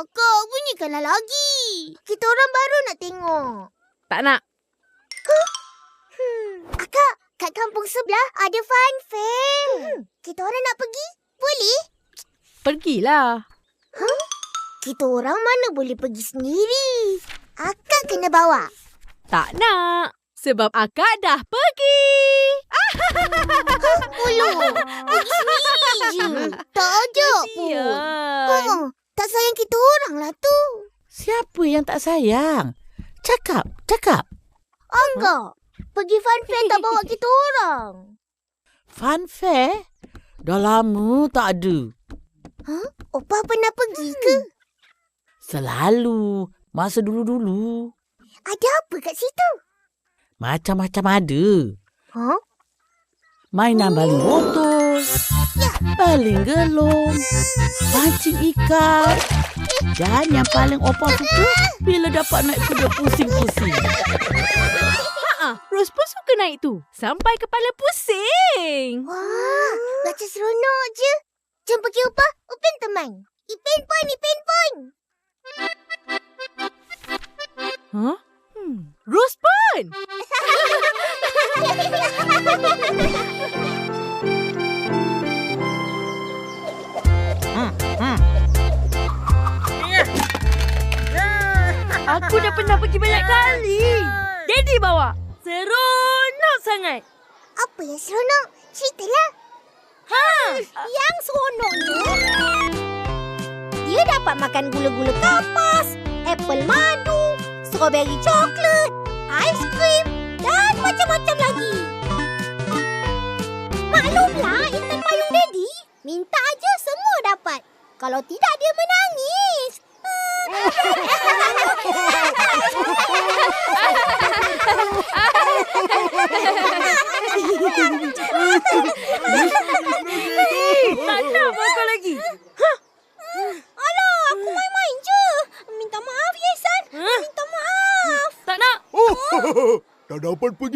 Sembunyikanlah lagi. Kita orang baru nak tengok. Tak nak. Hmm. Akak, kat kampung sebelah ada fun fair. Hmm. Kita orang nak pergi? Boleh? Pergilah. Kita orang mana boleh pergi sendiri. Akak kena bawa. Tak nak. Sebab akak dah pergi. Ulu, pergi sendiri je. Tak ajak pun. Oh, tak sayang kita orang lah tu. Siapa yang tak sayang? Cakap, cakap. Angga, pergi fun fair tak bawa kita orang. Fun fair? Dah lama tak ada. Opa pernah pergi ke? Selalu. Masa dulu-dulu. Ada apa kat situ? Macam-macam ada. Huh? Mainan baling botol. Baling gelung. Pancing ikan. Dan yang paling opa suka bila dapat naik kuda pusing-pusing. Ha, Ros pun suka naik tu. Sampai kepala pusing. Wah, macam seronok je. Jom pergi Opa. Upin teman. Ipin pun, Ipin pun. Huh? Hmm. Ros pun. Aku dah pernah pergi banyak kali. Daddy bawa. Seronok sangat. Apa yang seronok? Ceritalah. Ha, Yang seronoknya, dia dapat makan gula-gula kapas, apple madu, strawberry coklat, ais krim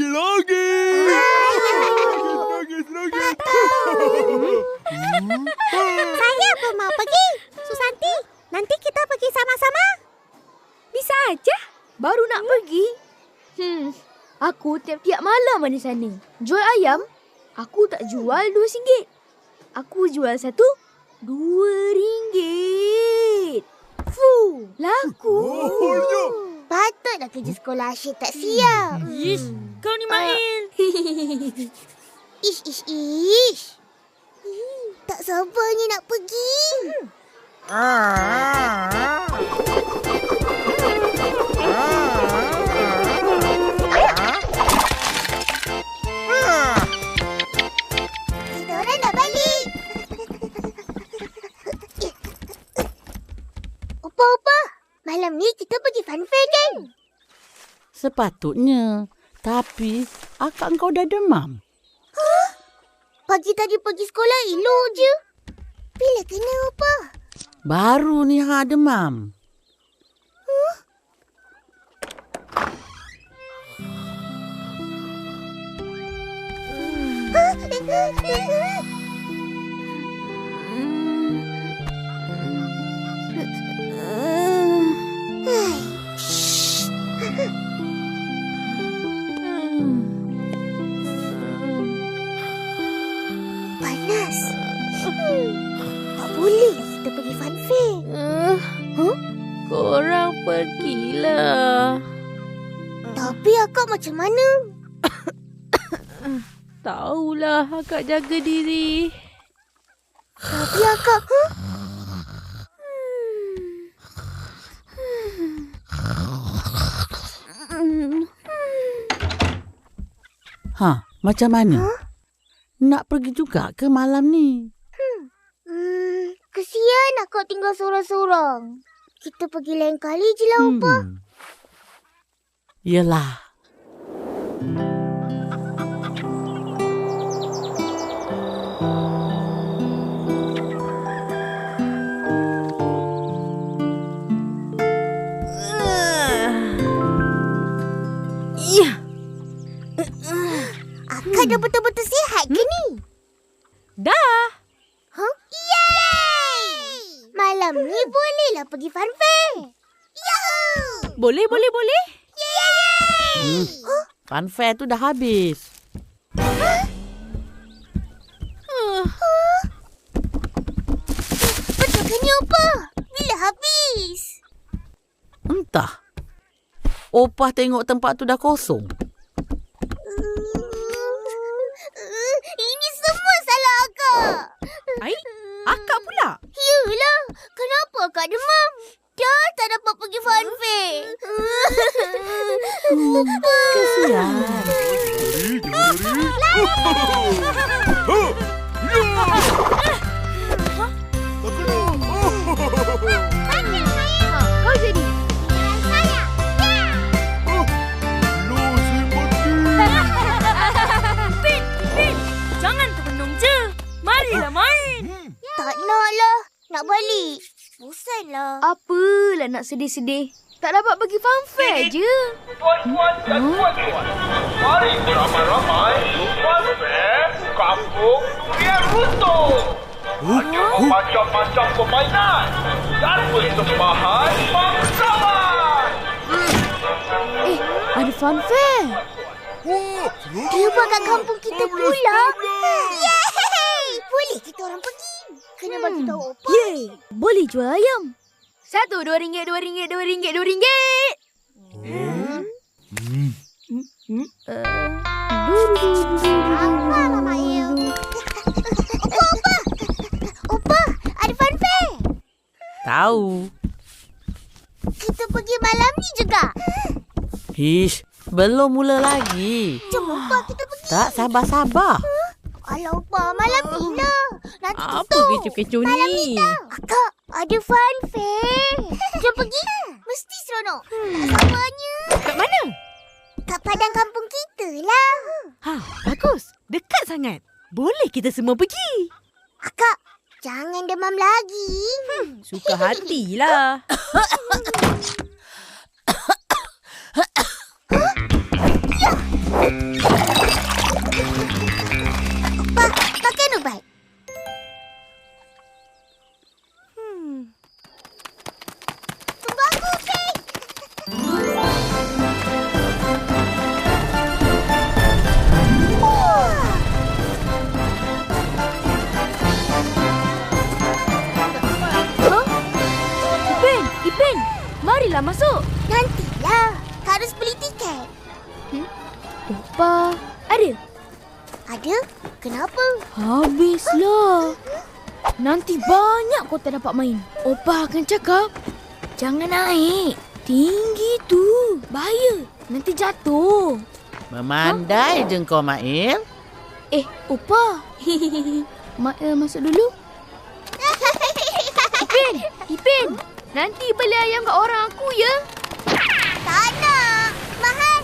lagi. Nangis, nangis, nangis. Saya pun mau pergi. Susanti, nanti kita pergi sama-sama. Bisa aja. Baru nak pergi. Hmm. Aku tiap-tiap malam ada sana. Jual ayam, aku tak jual dua singgit. Aku jual satu, dua ringgit. Fuh, laku. Oh, ya. Patutlah kerja sekolah asyik tak siap. Ish, kau ni main. Ish, ish, ish. Hmm, Tak sabarnya nak pergi. Balik. Malam ni kita pergi fun fair kan? Sepatutnya. Tapi akak kau dah demam. Pagi tadi pergi sekolah elok je. Bila kena opa? Baru ni ha demam. Panas. Tak boleh kita pergi fun fair. Uh, Huh? Korang pergilah. Tapi akak macam mana? Taulah akak jaga diri. Tapi akak... Huh? Ha, macam mana? Nak pergi juga ke malam ni? Hmm, kesian akak tinggal sorang-sorang. Kita pergi lain kali je lah, Opa. Hmm. Yelah. Ya. Akak dah betul-betul sihat ke ni? Dah. Huh? Yeay! Malam ni bolehlah pergi fun fair. Boleh, boleh, boleh. Hmm. Fun fair tu dah habis. Apa? Bila habis? Entah. Opah tengok tempat tu dah kosong. Nak balik. Bosan lah. Apalah nak sedih-sedih. Tak dapat pergi fun fair je. Tuan-tuan dan puan-puan, mari beramai-ramai Fun Fair Kampung Durian Runtuh. Ada macam-macam permainan dan persembahan bangsawan. Eh, ada fun fair. Wah, seronok. Dia buat kat kampung kita pula. Yeay! Boleh kita orang pergi. Kena bagi tahu apa. Yeay, boleh jual ayam. Satu, dua ringgit, dua ringgit, dua ringgit, dua ringgit. Hmm. Uh, du, du, du, du, du, du, Apa, Mama Il? Opa, opa. Opa, ada fun fair. Tahu. Kita pergi malam ni juga. Hish, belum mula lagi. Jom, Opa, kita pergi. Tak sabar-sabar. Alah, Opa, malam ni lah. Nanti Apa tutup. kecoh-kecoh Malam ni? Akak, ada fun fair. Jom pergi. Mesti seronok. Tak sabarnya. Kat mana? Kat padang kampung kita lah. Ha, bagus. Dekat sangat. Boleh kita semua pergi. Akak, jangan demam lagi. Suka hatilah. Opa, makan Papa. Habislah. Nanti banyak kau tak dapat main. Opa akan cakap, jangan naik. Tinggi tu. Bahaya. Nanti jatuh. Memandai je kau, Mail. Eh, Opa. Mak uh, masuk dulu. Ipin, Ipin. Nanti beli ayam kat orang aku ya. Tak nak. Mahal.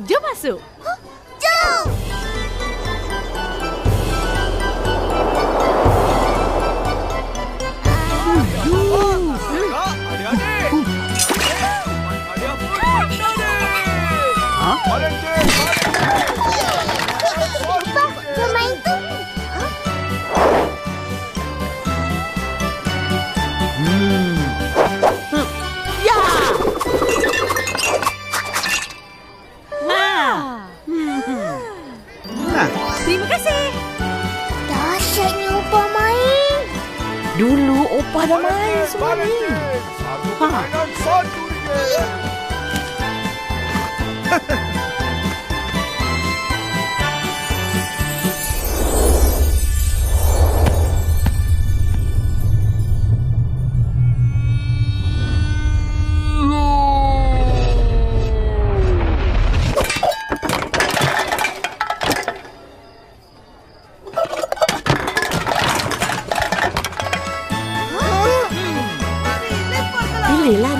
Jom masuk. Jom. Terima kasih. Dahsyatnya Opa main. dulu Opah dah main semua ni. Satu Ha. permainan satu ringgit.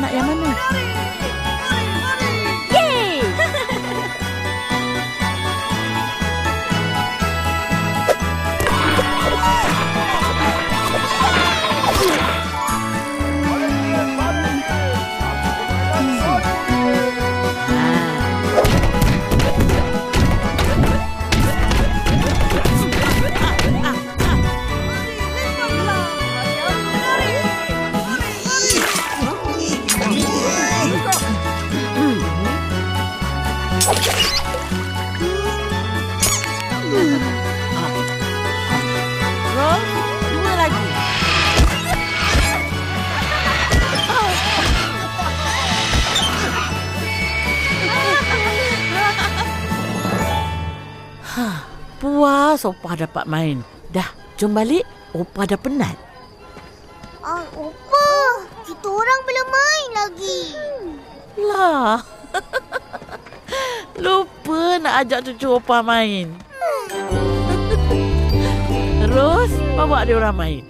Lepas Opah dapat main. Dah, jom balik. Opah dah penat. Ah, Opa, kita orang belum main lagi. Lah. Lupa nak ajak cucu Opah main. Terus bawa dia orang main.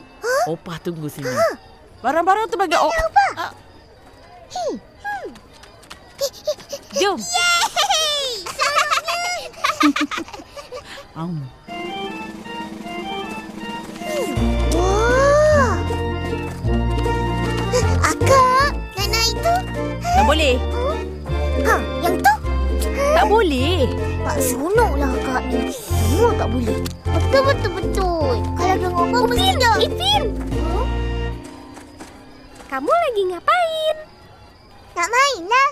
Opah tunggu sini. Barang-barang tu bagi Opah. Jom. Um. Wah. Boleh. Tak seronok lah akak ni. Semua tak boleh. Betul, betul, betul. Kalau dengan orang mesti dah. Ipin. Kamu lagi ngapain? Nak main lah.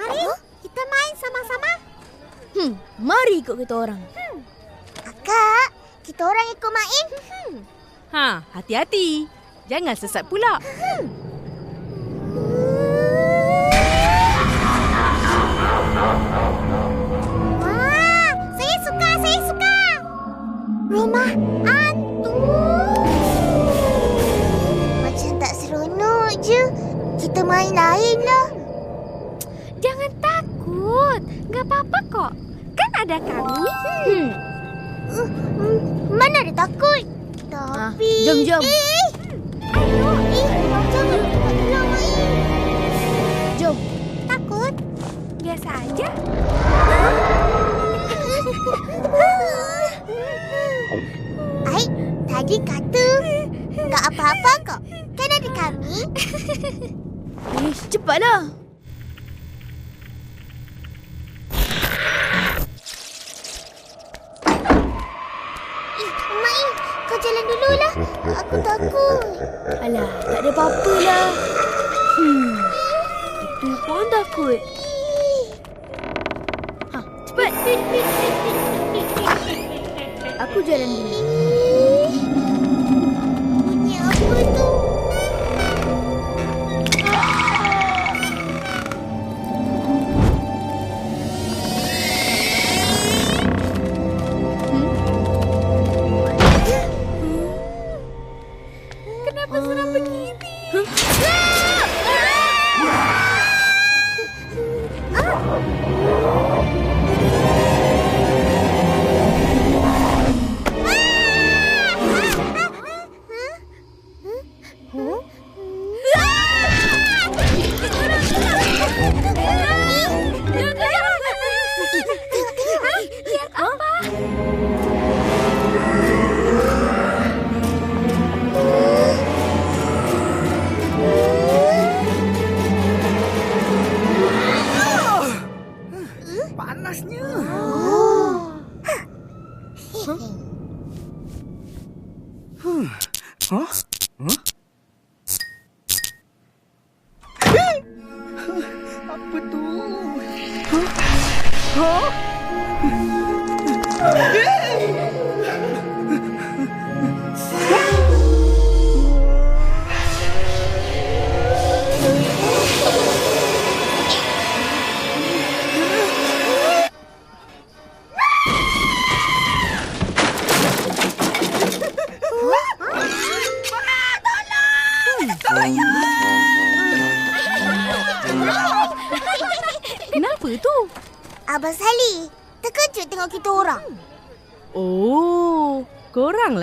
Mari, kita main sama-sama. Hmm, mari ikut kita orang. Akak, kita orang ikut main. Ha, hati-hati. Jangan sesat pula. Wah, Rumah hantu. Macam tak seronok je. Kita main lain lah. Jangan takut. Gak apa-apa kok. Kan ada kami. Hmm. Hmm, mana ada takut. Tapi... jom, jom. Eh, ayo, eh, jangan eh. Jom. Takut? Biasa aja. Ai, tadi kata tak apa-apa kok. Kan ada kami. Eh, cepatlah. Eh, Mai, kau jalan dululah. Aku takut. Alah, tak ada apa-apa lah. Hmm. Itu pun takut. Ha, cepat. Aku jalan dulu.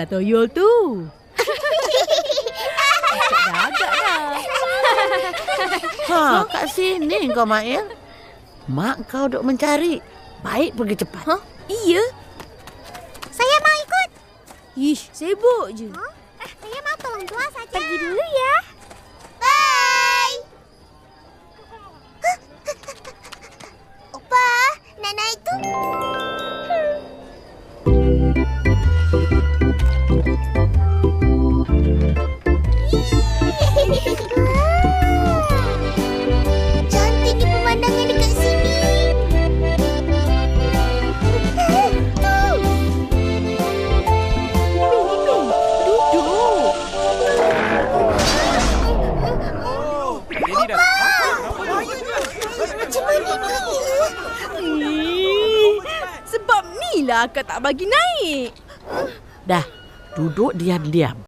Toyol tu. Agak-agak dah. Ha, kat sini kau Mail. Mak kau duk mencari. Baik pergi cepat. Ha? Iya. Saya mau ikut. Ish, sibuk je. Saya mau tolong dua saja. Pergi dulu ya. Bye. Opa, nak naik akak tak bagi naik. Dah, duduk diam-diam.